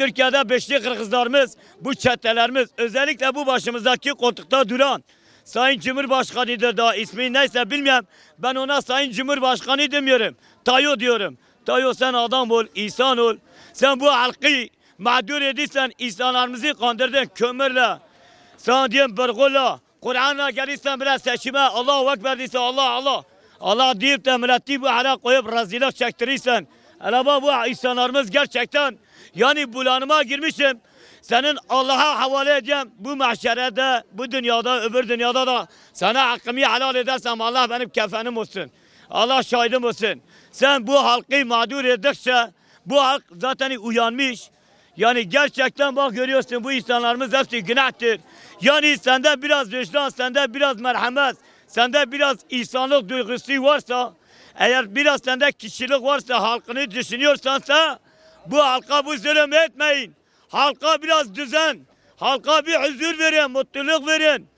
Türkiye'de beşli Kırgızlarımız, bu çetelerimiz, özellikle bu başımızdaki koltukta duran Sayın Cumhurbaşkanı'dır da ismi neyse bilmem. Ben ona Sayın Cumhurbaşkanı demiyorum. Tayo diyorum. Tayo sen adam ol, insan ol. Sen bu halkı mağdur ediysen insanlarımızı kandırdın kömürle. Sana diyeyim bergola. Kur'an'a gelirsen bile seçime Allahu Ekber değilse Allah Allah. Allah deyip de milleti bu hale koyup rezillik çektirirsen. Hele bak bu insanlarımız gerçekten yani bulanıma girmişim. Senin Allah'a havale edeceğim bu mahşerede, bu dünyada, öbür dünyada da sana hakkımı helal edersem Allah benim kefenim olsun. Allah şahidim olsun. Sen bu halkı mağdur edikçe bu halk zaten uyanmış. Yani gerçekten bak görüyorsun bu insanlarımız hepsi günahtır. Yani sende biraz vicdan, sende biraz merhamet, sende biraz insanlık duygusu varsa, eğer biraz sende kişilik varsa, halkını düşünüyorsansa bu halka bu zulüm etmeyin. Halka biraz düzen, halka bir huzur verin, mutluluk verin.